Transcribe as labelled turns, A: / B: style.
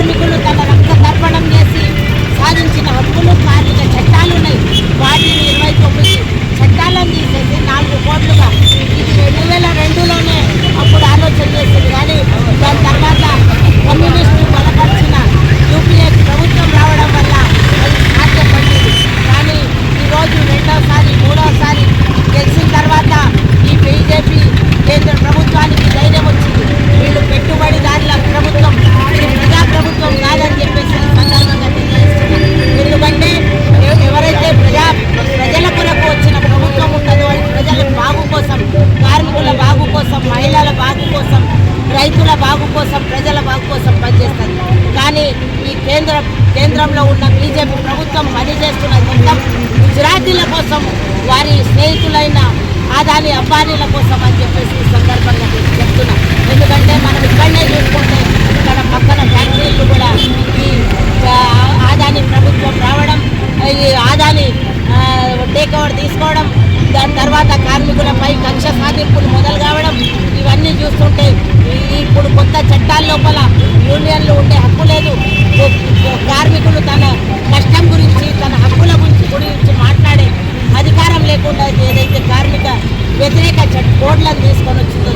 A: కార్మికులు తన రక్త కోసం కార్మికుల బాగు కోసం మహిళల బాగు కోసం రైతుల బాగు కోసం ప్రజల బాగు కోసం పనిచేస్తుంది. కానీ ఈ కేంద్ర కేంద్రంలో ఉన్న బీజేపీ ప్రభుత్వం పనిచేస్తున్న మొత్తం గుజరాతీల కోసం వారి స్నేహితులైన ఆదాని అంబానీల కోసం అని చెప్పేసి ఈ సందర్భంగా నేను ఎందుకంటే మనం ఇక్కడనే చూసుకుంటే ఇక్కడ పక్కన ఫ్యాక్టరీలు కూడా ఈ ఆదాని ప్రభుత్వం రావడం ఈ ఆదాని టేక్ ఓవర్ తీసుకోవడం దాని తర్వాత లోపల యూనియన్లు ఉండే హక్కు లేదు. కార్మికులు తన కష్టం గురించి తన హక్కుల గురించి గురించి మాట్లాడే అధికారం లేకుండా ఏదైతే కార్మిక వ్యతిరేక కోడ్లను తీసుకొని వచ్చిందో